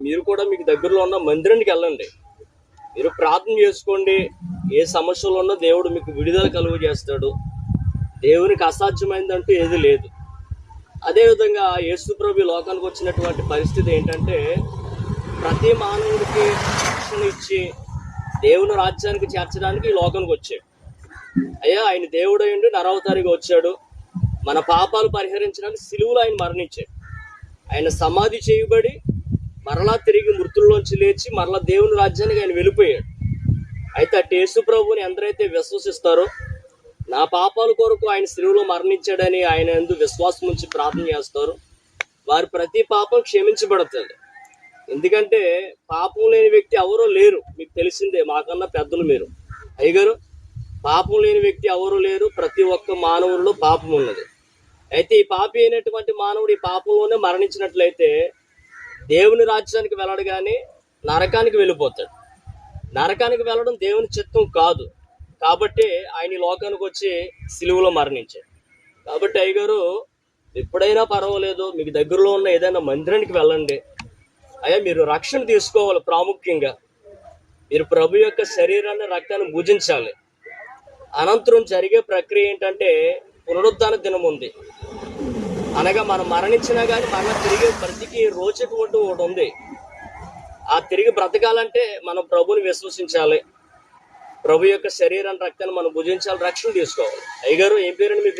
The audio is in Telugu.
మీరు కూడా మీకు దగ్గరలో ఉన్న మందిరానికి వెళ్ళండి. మీరు ప్రార్థన చేసుకోండి. ఏ సమస్యలు ఉన్నా దేవుడు మీకు విడుదల కలుగు చేస్తాడు. దేవునికి అసాధ్యమైందంటూ ఏది లేదు. అదేవిధంగా యేసుప్రభు ఈ లోకానికి వచ్చినటువంటి పరిస్థితి ఏంటంటే ప్రతి మానవుడికి రక్షణ ఇచ్చి దేవుని రాజ్యానికి చేర్చడానికి ఈ లోకానికి వచ్చాడు. అయ్యా ఆయన దేవుడు అయ్యండి నరవతారిగా వచ్చాడు. మన పాపాలు పరిహరించడానికి సిలువులు ఆయన మరణించాడు. ఆయన సమాధి చేయబడి మరలా తిరిగి మృతుల్లోంచి లేచి మరలా దేవుని రాజ్యానికి ఆయన వెళ్ళిపోయాడు. అయితే అటు యేసు ప్రభుని ఎందరైతే విశ్వసిస్తారో నా పాపాల కొరకు ఆయన స్త్రీలో మరణించాడని ఆయన ఎందు విశ్వాసం ఉంచి ప్రార్థన చేస్తారు. వారి ప్రతి పాపం క్షమించబడుతుంది ఎందుకంటే పాపం లేని వ్యక్తి ఎవరో లేరు. మీకు తెలిసిందే మాకన్నా పెద్దలు మీరు. అయ్యగారు పాపం లేని వ్యక్తి ఎవరు లేరు. ప్రతి ఒక్క మానవుల్లో పాపం ఉన్నది. అయితే ఈ పాపి అయినటువంటి మానవుడు ఈ పాపంలోనే మరణించినట్లయితే దేవుని రాజ్యానికి వెళ్ళడు కానీ నరకానికి వెళ్ళిపోతాడు. నరకానికి వెళ్ళడం దేవుని చిత్తం కాదు. కాబట్టి ఆయన లోకానికి వచ్చి సిలువలో మరణించాడు. కాబట్టి అయ్యగారు ఎప్పుడైనా పర్వాలేదు మీకు దగ్గరలో ఉన్న ఏదైనా మందిరానికి వెళ్ళండి. అయ్యా మీరు రక్షణ తీసుకోవాలి ప్రాముఖ్యంగా. మీరు ప్రభు యొక్క శరీరాన్ని రక్తాన్ని భుజించాలి. అనంతరం జరిగే ప్రక్రియ ఏంటంటే పునరుద్ధాన దినం ఉంది. అనగా మనం మరణించినా కానీ మరలా తిరిగి బ్రతికి రోజుటువంటి ఒకటి ఉంది. ఆ తిరిగి బ్రతకాలంటే మనం ప్రభుని విశ్వసించాలి. ప్రభు యొక్క శరీరాన్ని రక్తాన్ని మనం భుజించాలి రక్షణ తీసుకోవాలి. అయ్యగారు ఏం పేరండి మీ